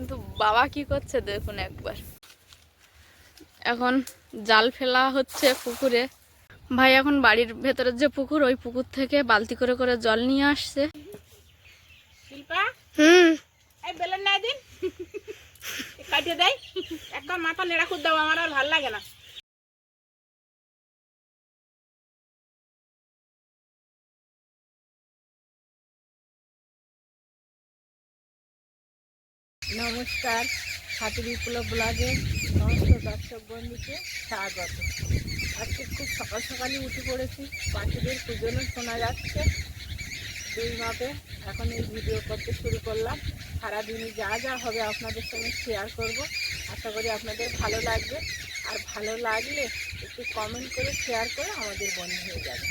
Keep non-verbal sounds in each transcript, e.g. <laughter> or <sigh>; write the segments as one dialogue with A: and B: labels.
A: কিন্তু বাবা কি করছে দেখুন একবার। এখন জাল ফেলা হচ্ছে পুকুরে। ভাই এখন বাড়ির ভেতরের যে পুকুর ওই পুকুর থেকে বালতি করে করে জল নিয়ে আসছে।
B: শিল্পা?
A: হুম।
B: এই বেলেন নাই দিন। <laughs> কাটিয়ে দেয়। একদম মাথা নেড়া খুদ দাও আমার আর ভালো লাগে না। নমস্কার হাতি বিপ্লব ব্লগে সমস্ত দর্শক বন্ধুকে স্বাগত। আজকে খুব সকাল সকালই উঠে পড়েছি, পাখিদের কুজনও শোনা যাচ্ছে। দুই মাপে এখন এই ভিডিও করতে শুরু করলাম। সারাদিনে যা যা হবে আপনাদের সঙ্গে শেয়ার করব। আশা করি আপনাদের ভালো লাগবে। আর ভালো লাগলে একটু কমেন্ট করে শেয়ার করে আমাদের বন্ধু হয়ে যাবে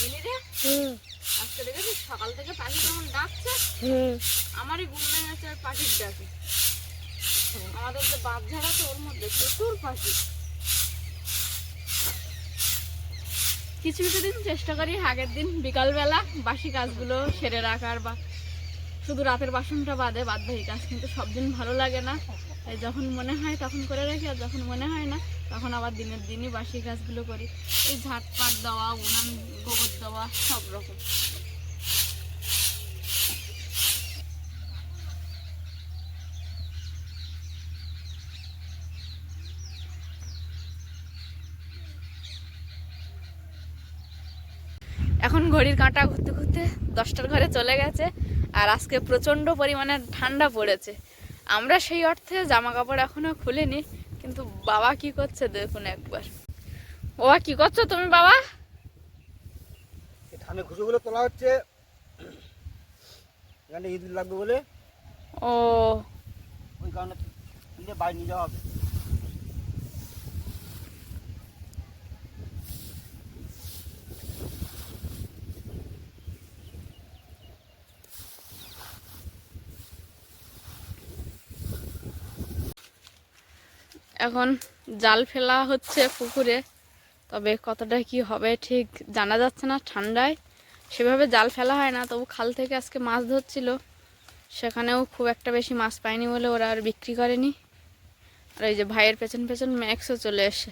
B: মিলি রে
A: হুম
B: আজকে দেখেছিস সকাল থেকে পাখি কেমন ডাকছে
A: হুম
B: আমারই ঘুম ভেঙে গেছে আর পাখির ডাকে আমাদের যে বাপ ঝাড়া তো ওর মধ্যে প্রচুর পাখি।
A: কিছু কিছু দিন চেষ্টা করি, আগের দিন বিকালবেলা বাসি কাজগুলো সেরে রাখার বা শুধু রাতের বাসনটা বাদে বাদ বাকি কাজ, কিন্তু সব দিন ভালো লাগে না। যখন মনে হয় তখন করে রাখি, আর যখন মনে হয় না, তখন আবার দিনের দিনই বাসি কাজগুলো করি। এই ঝাটপাট দেওয়া, উনান গোবর দেওয়া, সব রকম এখন ঘড়ির কাঁটা ঘুরতে ঘুরতে দশটার ঘরে চলে গেছে। আর আজকে প্রচণ্ড পরিমাণে ঠান্ডা পড়েছে। আমরা সেই অর্থে জামা কাপড় এখনও খুলিনি কিন্তু বাবা কি করছে দেখুন একবার। বাবা কি করছ তুমি বাবা?
C: ধানের খুশিগুলো তোলা হচ্ছে। এখানে লাগবে বলে।
A: ও।
C: ওই কারণে বাইরে নিয়ে যাওয়া হবে।
A: এখন জাল ফেলা হচ্ছে পুকুরে, তবে কতটা কি হবে ঠিক জানা যাচ্ছে না ঠান্ডায়। সেভাবে জাল ফেলা হয় না, তবু খাল থেকে আজকে মাছ ধরছিল, সেখানেও খুব একটা বেশি মাছ পায়নি বলে ওরা আর বিক্রি করেনি। আর এই যে ভাইয়ের পেছন পেছন ম্যাক্সও চলে এসে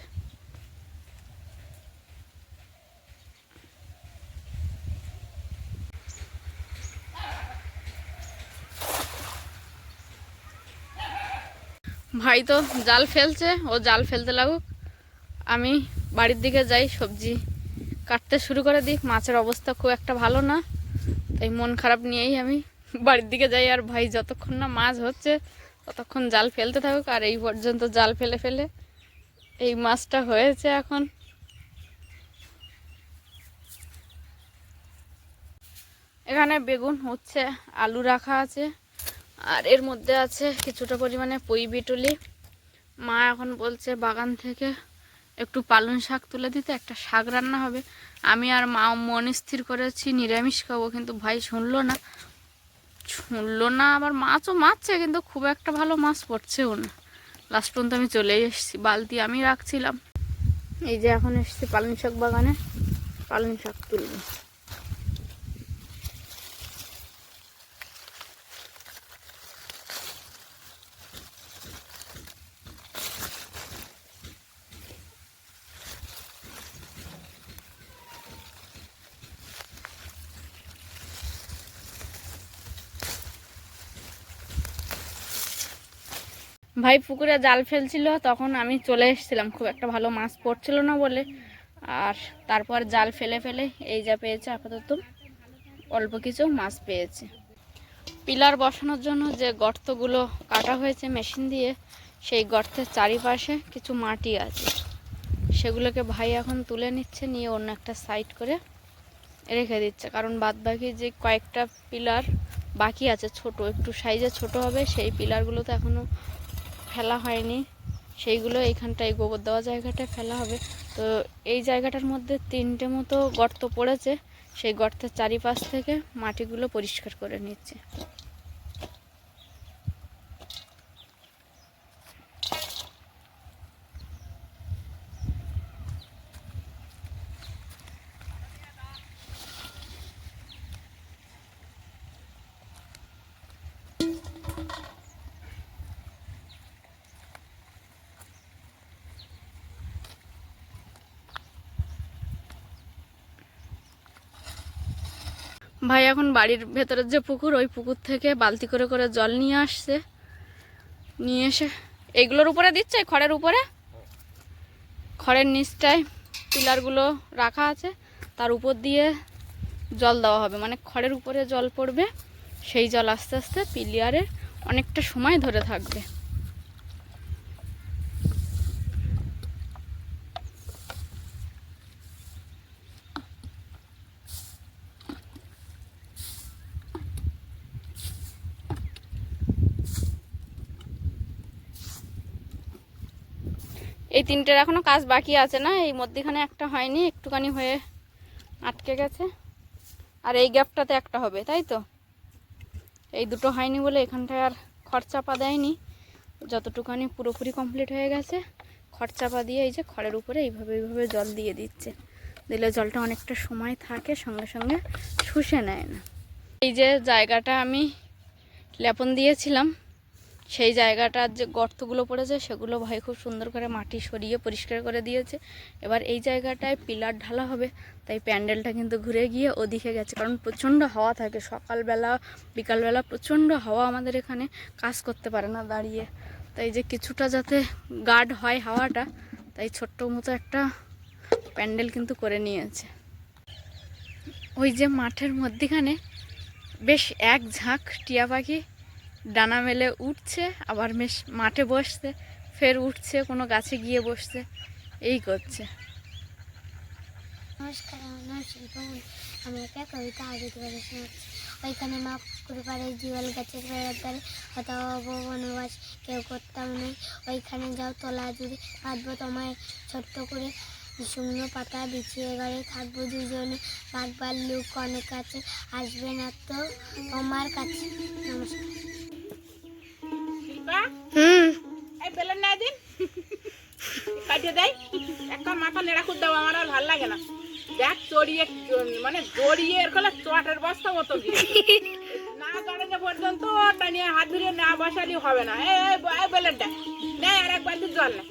A: ভাই তো জাল ফেলছে, ও জাল ফেলতে লাগুক। আমি বাড়ির দিকে যাই, সবজি কাটতে শুরু করে দিই। মাছের অবস্থা খুব একটা ভালো না, তাই মন খারাপ নিয়েই আমি বাড়ির দিকে যাই। আর ভাই, যতক্ষণ না মাছ হচ্ছে, ততক্ষণ জাল ফেলতে থাকুক। আর এই পর্যন্ত জাল ফেলে ফেলে এই মাছটা হয়েছে এখন। এখানে বেগুন হচ্ছে আলু রাখা আছে। আর এর মধ্যে আছে কিছুটা পরিমাণে পই বিটুলি। মা এখন বলছে, বাগান থেকে একটু পালং শাক তুলে দিতে, একটা শাক রান্না হবে। আমি আর মা মন স্থির করেছি, নিরামিষ খাব, কিন্তু ভাই শুনলো না। শুনলো না, আবার মাছও মারছে, কিন্তু খুব একটা ভালো মাছ পড়ছেও না। লাস্ট পর্যন্ত আমি চলেই এসেছি, বালতি আমি রাখছিলাম। এই যে এখন এসেছি পালং শাক বাগানে, পালং শাক তুলব। ভাই পুকুরে জাল ফেলছিল, তখন আমি চলে এসেছিলাম। খুব একটা ভালো মাছ পড়ছিল না বলে। আর তারপর জাল ফেলে ফেলে এই যা পেয়েছে আপাতত, অল্প কিছু মাছ পেয়েছে। পিলার বসানোর জন্য যে গর্তগুলো কাটা হয়েছে মেশিন দিয়ে, সেই গর্তের চারিপাশে কিছু মাটি আছে। সেগুলোকে ভাই এখন তুলে নিচ্ছে, নিয়ে অন্য একটা সাইড করে রেখে দিচ্ছে। কারণ বাদ বাকি যে কয়েকটা পিলার বাকি আছে, ছোট, একটু সাইজে ছোট হবে, সেই পিলারগুলো তো এখনও ফেলা হয়নি। সেইগুলো এইখানটায় গোবর দেওয়া জায়গাটায় ফেলা হবে। তো এই জায়গাটার মধ্যে তিনটে মতো গর্ত পড়েছে। সেই গর্তের চারিপাশ থেকে মাটিগুলো পরিষ্কার করে নিচ্ছে। ভাই এখন বাড়ির ভেতরের যে পুকুর, ওই পুকুর থেকে বালতি করে করে জল নিয়ে আসছে। নিয়ে এসে এগুলোর উপরে দিচ্ছে? খড়ের উপরে? খড়ের নিচটায় পিলারগুলো রাখা আছে। তার উপর দিয়ে জল দেওয়া হবে। মানে খড়ের উপরে জল পড়বে, সেই জল আস্তে আস্তে পিলিয়ারে অনেকটা সময় ধরে থাকবে। এই তিনটের এখনও কাজ বাকি আছে না, এই মধ্যেখানে একটা হয়নি, একটুখানি হয়ে আটকে গেছে। আর এই গ্যাপটাতে একটা হবে, তাই তো? এই দুটো হয়নি বলে এখানটায় আর খরচাপা দেয়নি। যতটুকানি পুরোপুরি কমপ্লিট হয়ে গেছে, খরচাপা দিয়ে এই যে খড়ের উপরে এইভাবে এইভাবে জল দিয়ে দিচ্ছে। দিলে জলটা অনেকটা সময় থাকে, সঙ্গে সঙ্গে শুষে নেয় না। এই যে জায়গাটা আমি লেপন দিয়েছিলাম সেই জায়গাটার যে গর্তগুলো পড়েছে সেগুলো ভাই খুব সুন্দর করে মাটি সরিয়ে পরিষ্কার করে দিয়েছে। এবার এই জায়গাটায় পিলার ঢালা হবে, তাই প্যান্ডেলটা কিন্তু ঘুরে গিয়ে ওদিকে গেছে। কারণ প্রচণ্ড হাওয়া থাকে, সকালবেলা, বিকালবেলা প্রচণ্ড হাওয়া আমাদের এখানে কাজ করতে পারে না দাঁড়িয়ে। তাই যে কিছুটা যাতে গার্ড হয় হাওয়াটা, তাই ছোট্ট মতো একটা প্যান্ডেল কিন্তু করে নিয়েছে। ওই যে মাঠের মধ্যিখানে বেশ এক ঝাঁক টিয়া পাখি ডানা মেলে উঠছে, আবার বেশ মাঠে বসছে, ফের উঠছে, কোনো গাছে গিয়ে বসছে, এই করছে।
D: নমস্কার, আমার শিল্পমণি আমি একটা কবিতা আবৃত্তি করে ওইখানে মা পুকুর পাড়ে জিওয়াল গাছের বেড়ার ধারে হতাবহ বনবাস কেউ করতাম নেই। ওইখানে যাও, তলা জুড়ে কাঁদবো তোমায় ছোট্ট করে। শূন্য পাতা বিছিয়ে ঘরে থাকব দুজনে। বাঘবার লুক অনেক আছে, আসবে না তো তোমার কাছে। নমস্কার।
B: শিল্পা
A: হুম।
B: এই বেলেন না দিন। কাটিয়ে দেয়। একটা মাথা নেড়া খুদ দাও আমার আর ভালো লাগে না। দেখ চড়িয়ে মানে জড়িয়ে এর ফলে চটের বস্তা মতো না জড়ানো পর্যন্ত ওটা নিয়ে হাত ধরে না বসালি হবে না। এই এই ব- এই বেলেনটা আর এক বালতি জল না।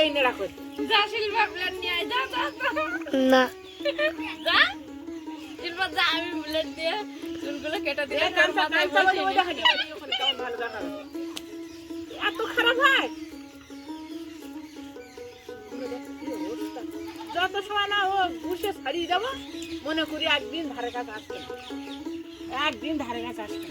B: এই নেড়া করে
A: যা শিল্পা প্লেট নিয়ে আয় যা যা যা।
D: না।
A: যা শিল্পা যা আমি প্লেট দিয়ে চুলগুলো কেটে তার মাথায় নিই।
B: ভালো দেখাবে। এত খারাপ হয়? যত সময় না ও ঘুষে ছাড়িয়ে যাব। মনে করি একদিন ধারে কাছে আসবে একদিন ধারে কাছে আসবে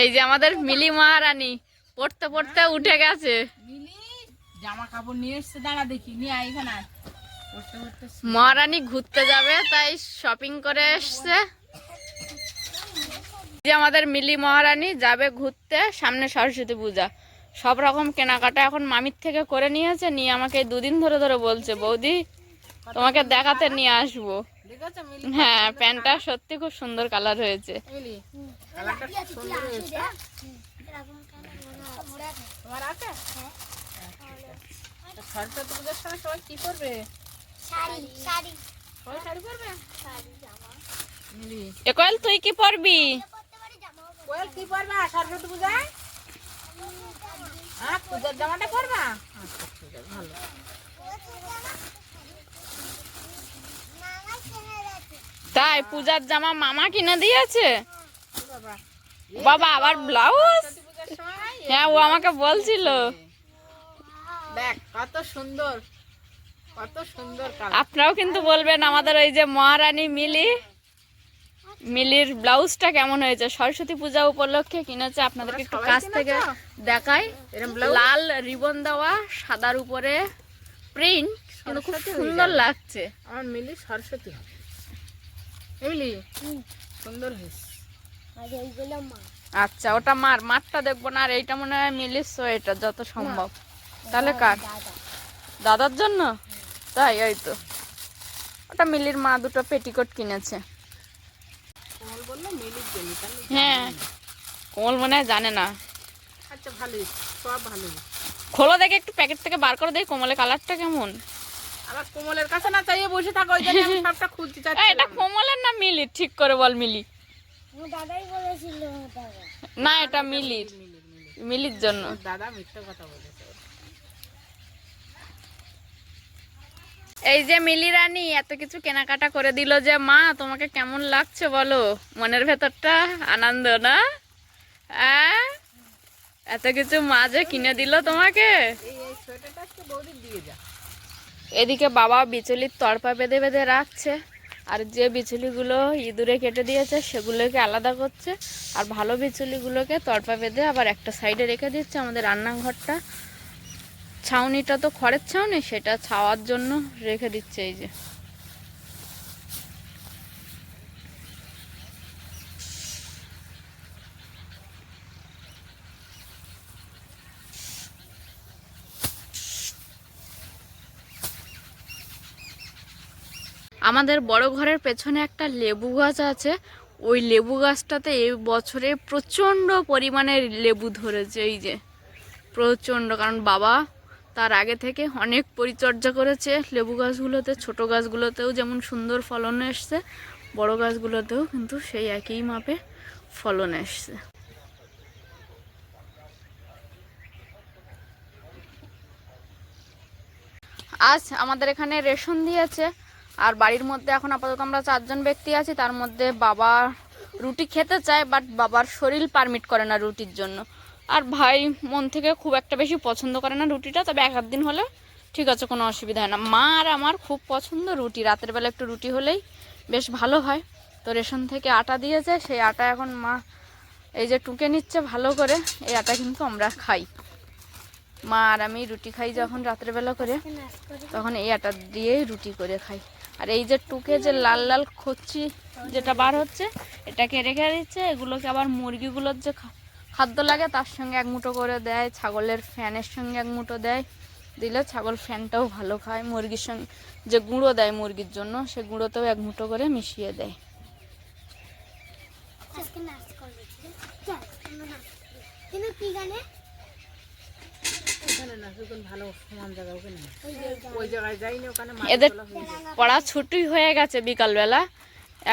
A: এই যে আমাদের মিলি মহারানী পড়তে পড়তে উঠে গেছে।
B: জামা কাপড় নিয়ে এসছে দাঁড়া দেখি নিয়ে এখানে আয়। পড়তে পড়তে
A: মহারানী ঘুরতে যাবে তাই শপিং করে এসছে। যে আমাদের মিলি মহারানী যাবে ঘুরতে সামনে সরস্বতী পূজা। সব রকম কেনাকাটা এখন মামির থেকে করে নিয়েছে নিয়ে আমাকে দুদিন ধরে ধরে বলছে বৌদি তোমাকে দেখাতে নিয়ে আসব। হ্যাঁ প্যান্টটা সত্যি খুব সুন্দর কালার হয়েছে।
B: মিলি কালারটা খুব সুন্দর হয়েছে।
D: এরকম কেন?
B: তোমার আছে? তো সরস্বতী পুজোর সময় সবাই কি করবে
D: শাড়ি শাড়ি।
B: সবাই শাড়ি পরবে?
D: শাড়ি জামা।
A: তুই কি পরবি?
B: কোয়েল কি পরবা? সরস্বতী পূজায়? হ্যাঁ পূজার জামাটা পরবা? আচ্ছা ভালো।
A: তাই পূজার জামা মামা কিনে দিয়েছে।
B: বাবা
A: আবার ব্লাউজ হ্যাঁ ও আমাকে বলছিল।
B: দেখ কত সুন্দর কত সুন্দর
A: আপনারাও কিন্তু বলবেন আমাদের ওই যে মহারানী মিলি মিলির ব্লাউজটা কেমন হয়েছে? সরস্বতী পূজা উপলক্ষে কিনেছে আপনাদেরকে একটু কাছ থেকে দেখাই। লাল রিবন দেওয়া সাদার উপরে প্রিন্ট কিন্তু খুব সুন্দর লাগছে।
B: আমার মিলি সরস্বতী হবে। এমনি সুন্দর হয়েছে।
A: আচ্ছা ওটা মার। মারটা দেখব না আর এইটা মনে হয় মিলির এটা যত সম্ভব। তাহলে কার? দাদার জন্য? তাই ওই তো। ওটা মিলির মা দুটো পেটিকোট কিনেছে।
B: কোমল বলল মিলির জন্য তাহলে
A: হ্যাঁ। কোমল মনে হয় জানে না।
B: আচ্ছা ভালোই সব ভালোই।
A: খোলো দেখে একটু প্যাকেট থেকে বার করে দেই কোমলের কালারটা কেমন?
B: আবার কোমলের কাছে না চাইয়ে বসে থাকো ওই জন্য আমি <laughs> সবটা খুঁজতে
A: এই,
B: চাচ্ছি
A: এটা কোমলের না মিলি ঠিক করে বল মিলি।
D: দাদাই বলেছিল
A: না এটা মিলির।
B: মিলির
A: জন্য।
B: দাদা মিথ্যে কথা বলেছে।
A: এই যে মিলি রানী এত কিছু কেনাকাটা করে দিল যে মা তোমাকে কেমন লাগছে বলো? মনের ভেতরটা আনন্দ না? এত কিছু মা যে কিনে দিল তোমাকে?
B: এই এই সোয়েটারটা বৌদি দিয়ে যা।
A: এদিকে বাবা বিচুলির তরপা বেঁধে বেঁধে রাখছে, আর যে বিচুলিগুলো ইঁদুরে কেটে দিয়েছে সেগুলোকে আলাদা করছে, আর ভালো বিচুলিগুলোকে তরপা বেঁধে আবার একটা সাইডে রেখে দিচ্ছে আমাদের রান্নাঘরটা। ছাউনিটা তো খড়ের ছাউনি, সেটা ছাওয়ার জন্য রেখে দিচ্ছে এই যে। আমাদের বড় ঘরের পেছনে একটা লেবু গাছ আছে। ওই লেবু গাছটাতে এই বছরে প্রচণ্ড পরিমাণে লেবু ধরেছে, এই যে। প্রচণ্ড, কারণ বাবা তার আগে থেকে অনেক পরিচর্যা করেছে লেবু গাছগুলোতে। ছোট গাছগুলোতেও যেমন সুন্দর ফলন এসছে, বড় গাছগুলোতেও কিন্তু সেই একই মাপে ফলন এসছে। আজ আমাদের এখানে রেশন দিয়েছে। আর বাড়ির মধ্যে এখন আপাতত আমরা চারজন ব্যক্তি আছি, তার মধ্যে বাবা রুটি খেতে চায় বাট বাবার শরীর পারমিট করে না রুটির জন্য। আর ভাই মন থেকে খুব একটা বেশি পছন্দ করে না রুটিটা, তবে এক দিন হলে ঠিক আছে, কোনো অসুবিধা হয় না। মা আর আমার খুব পছন্দ রুটি, রাতের বেলা একটু রুটি হলেই বেশ ভালো হয়। তো রেশন থেকে আটা দিয়েছে, সেই আটা এখন মা এই যে টুকে নিচ্ছে ভালো করে, এই আটা কিন্তু আমরা খাই। মা আর আমি রুটি খাই যখন রাত্রেবেলা করে, তখন এই আটা দিয়েই রুটি করে খাই। আর এই যে টুকে যে লাল লাল খচ্ছি যেটা বার হচ্ছে, এটাকে রেখে দিচ্ছে। এগুলোকে আবার মুরগিগুলোর যে খাদ্য লাগে, তার সঙ্গে এক মুঠো করে দেয়। ছাগলের ফ্যানের সঙ্গে এক মুঠো দেয়। দিলে ছাগল ফ্যানটাও ভালো খায়। মুরগির সঙ্গে যে গুঁড়ো দেয় মুরগির জন্য, সে গুঁড়োতেও এক মুঠো করে মিশিয়ে দেয়।
D: কি গানে?
A: এদের। পড়া ছুটি হয়ে গেছে বিকালবেলা।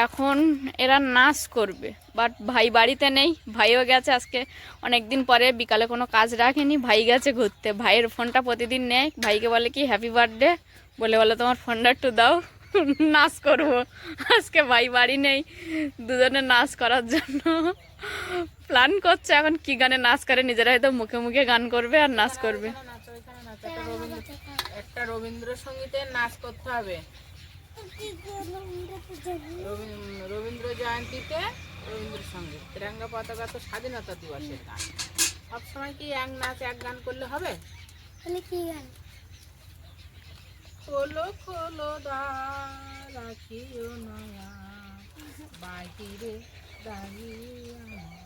A: এখন এরা নাচ করবে। বাট ভাই বাড়িতে নেই ভাইও গেছে আজকে। অনেক দিন পরে বিকালে কোনো কাজ রাখেনি ভাই গেছে ঘুরতে। ভাইয়ের ফোনটা প্রতিদিন নেয়। ভাইকে বলে কি হ্যাপি বার্থডে বলে বলে তোমার ফোনটা একটু দাও। নাচ করব। আজকে ভাই বাড়ি নেই দুজনে নাচ করার জন্য। প্ল্যান করছে এখন কি গানে নাচ করে নিজেরা হয়তো মুখে মুখে গান করবে আর নাচ করবে।
B: একটা রবীন্দ্র- একটা রবীন্দ্রসঙ্গীতে নাচ করতে হবে। রবীন্দ্র জয়ন্তীতে রবীন্দ্রসঙ্গীত তিরঙ্গা পতাকা তো স্বাধীনতা দিবসের গান। সবসময় কি এক নাচ এক গান করলে হবে?
D: তাহলে কি গান?
B: খোলো খোলো দ্বার রাখিও নয়া। বাহিরে দাঁড়িয়ে।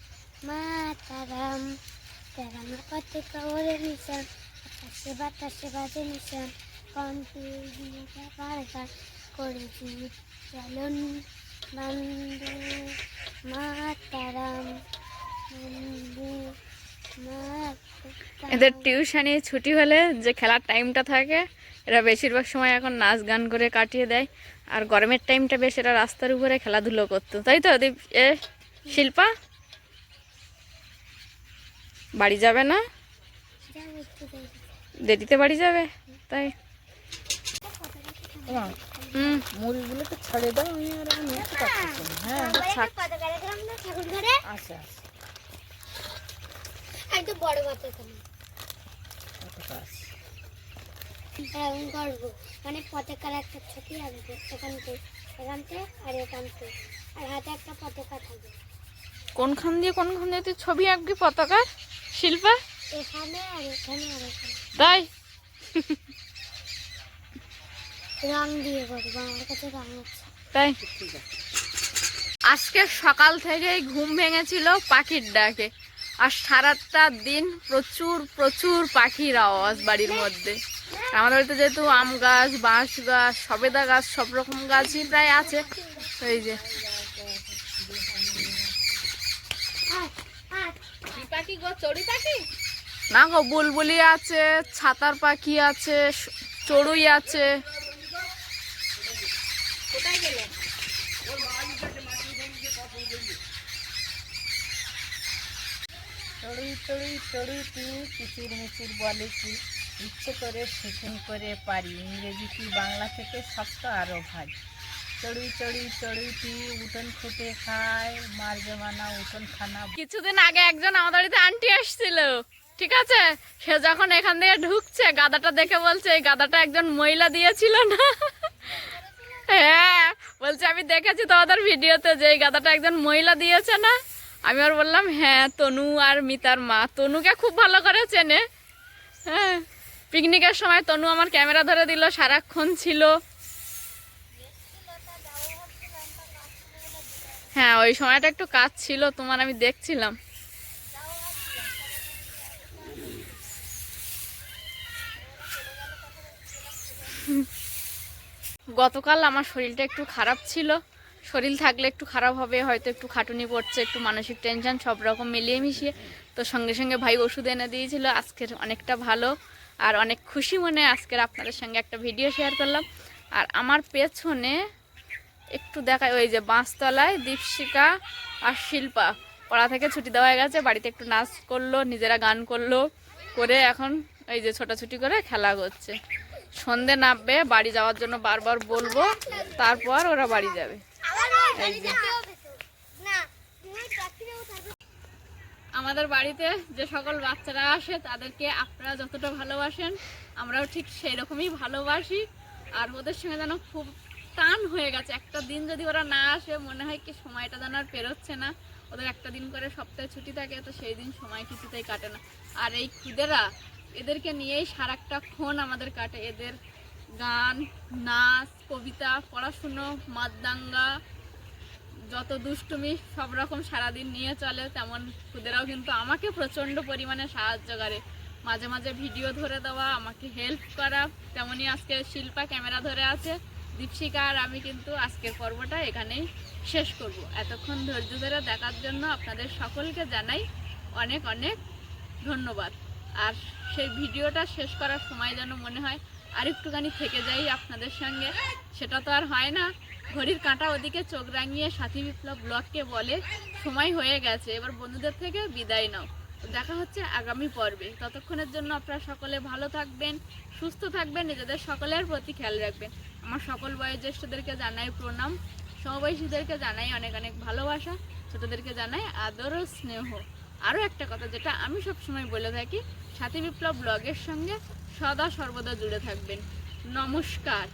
D: তেরাঙ্গা পথে করে নিশান আকাশে বাতাসে বাজে নিশান কণ্ঠে দিয়ে করেছি চলন বন্দে মাতারাম মাতারাম
A: এদের টিউশনি ছুটি হলে যে খেলার টাইমটা থাকে, এরা বেশিরভাগ সময় এখন নাচ গান করে কাটিয়ে দেয়। আর গরমের টাইমটা বেশ এরা রাস্তার উপরে খেলাধুলো করতো। তাই তো এ, শিল্পা? বাড়ি যাবে না। দেরিতে বাড়ি যাবে? তাই।
B: মুড়িগুলো তো ছেড়ে দাও আমি আর। হ্যাঁ আচ্ছা আচ্ছা
D: বড় করব মানে পতাকার একটা ছবি আঁকবো এখান থেকে এখান থেকে আর এখান থেকে। আর হাতে একটা পতাকা থাকবে
A: কোনখান দিয়ে কোনখান দিয়ে তুই ছবি আঁকবি পতাকার শিল্পা? তাই?
D: রং দিয়ে করব আমার কাছে রং আছে।
A: তাই? আজকে সকাল থেকেই ঘুম ভেঙেছিল পাখির ডাকে। আর সারাটা দিন প্রচুর প্রচুর পাখির আওয়াজ বাড়ির মধ্যে। আমাদের বাড়িতে যেহেতু আম গাছ বাঁশ গাছ সবেদা গাছ সব রকম গাছই প্রায় আছে। এই যে
B: কি পাখি গো চড়ি পাখি?
A: না গো বুলবুলি আছে ছাতার পাখি আছে চড়ুই আছে।
B: কোথায় গেলে? চড়ুই চড়ুই চড়ুই কি? কিচির মিচির বলে কি? ইচ্ছে করে শেখেন করে পারি। ইংরেজি কি বাংলা থেকে শক্ত আরও ভারী? চড়ুই চড়ুই
A: কিছুদিন আগে একজন আমাদের বাড়িতে আন্টি আসছিল, ঠিক আছে? সে যখন এখান থেকে ঢুকছে, গাদাটা দেখে বলছে, এই গাদাটা একজন মহিলা দিয়েছিল না? হ্যাঁ বলছে, আমি দেখেছি তোমাদের ভিডিওতে যে এই গাদাটা একজন মহিলা দিয়েছে না? আমি আর বললাম হ্যাঁ তনু আর মিতার মা। তনুকে খুব ভালো করে চেনে। হ্যাঁ পিকনিকের সময় তনু আমার ক্যামেরা ধরে দিল, সারাক্ষণ ছিল। হ্যাঁ ওই সময়টা একটু কাজ ছিল, তোমার আমি দেখছিলাম। গতকাল আমার শরীরটা একটু খারাপ ছিল। শরীর থাকলে একটু খারাপ হবে, হয়তো একটু খাটুনি পড়ছে, একটু মানসিক টেনশন সব রকম মিলিয়ে মিশিয়ে। তো সঙ্গে সঙ্গে ভাই ওষুধ এনে দিয়েছিল, আজকের অনেকটা ভালো। আর অনেক খুশি মনে আজকের আপনাদের সঙ্গে একটা ভিডিও শেয়ার করলাম। আর আমার পেছনে একটু দেখায়, ওই যে বাঁশতলায় দীপশিকা আর শিল্পা। পড়া থেকে ছুটি দেওয়া হয়ে গেছে, বাড়িতে একটু নাচ করল, নিজেরা গান করল, করে এখন এই যে ছোটাছুটি করে খেলা করছে সন্ধে নামবে, বাড়ি যাওয়ার জন্য বারবার বলব, তারপর ওরা বাড়ি যাবে। আমাদের বাড়িতে যে সকল বাচ্চারা আসে, তাদেরকে আপনারা যতটা ভালোবাসেন, আমরাও ঠিক সেই রকমই ভালোবাসি। আর ওদের সঙ্গে যেন খুব টান হয়ে গেছে। একটা দিন যদি ওরা না আসে, মনে হয় কি সময়টা যেন আর পেরোচ্ছে না। ওদের একটা দিন করে সপ্তাহে ছুটি থাকে, তো সেই দিন সময় কিছুতেই কাটে না। আর এই খুদেরা, এদেরকে নিয়েই সারাটা ক্ষণ আমাদের কাটে। এদের গান, নাচ, কবিতা, পড়াশুনো, মাদদাঙ্গা, যত দুষ্টুমি সব রকম সারাদিন নিয়ে চলে, তেমন খুদেরাও কিন্তু আমাকে প্রচণ্ড পরিমাণে সাহায্য করে। মাঝে মাঝে ভিডিও ধরে দেওয়া, আমাকে হেল্প করা, তেমনই আজকে শিল্পা ক্যামেরা ধরে আছে। দীপশিকা আর আমি কিন্তু আজকের পর্বটা এখানেই শেষ করব। এতক্ষণ ধৈর্য ধরে দেখার জন্য আপনাদের সকলকে জানাই অনেক অনেক ধন্যবাদ। আর সেই ভিডিওটা শেষ করার সময় যেন মনে হয় আর একটুখানি থেকে যাই আপনাদের সঙ্গে, সেটা তো আর হয় না। ঘড়ির কাঁটা ওদিকে চোখ রাঙিয়ে সাথী বিপ্লব ব্লগকে বলে, সময় হয়ে গেছে, এবার বন্ধুদের থেকে বিদায় নাও। দেখা হচ্ছে আগামী পর্বে। ততক্ষণের জন্য আপনারা সকলে ভালো থাকবেন, সুস্থ থাকবেন, নিজেদের সকলের প্রতি খেয়াল রাখবেন। আমার সকল বয়োজ্যেষ্ঠদেরকে জানাই প্রণাম। সমবয়সীদেরকে জানাই অনেক অনেক ভালোবাসা, ছোটদেরকে জানাই আদর ও স্নেহ। আরও একটা কথা যেটা আমি সবসময় বলে থাকি, সাথী বিপ্লব ব্লগের সঙ্গে সদা সর্বদা জুড়ে থাকবেন। নমস্কার।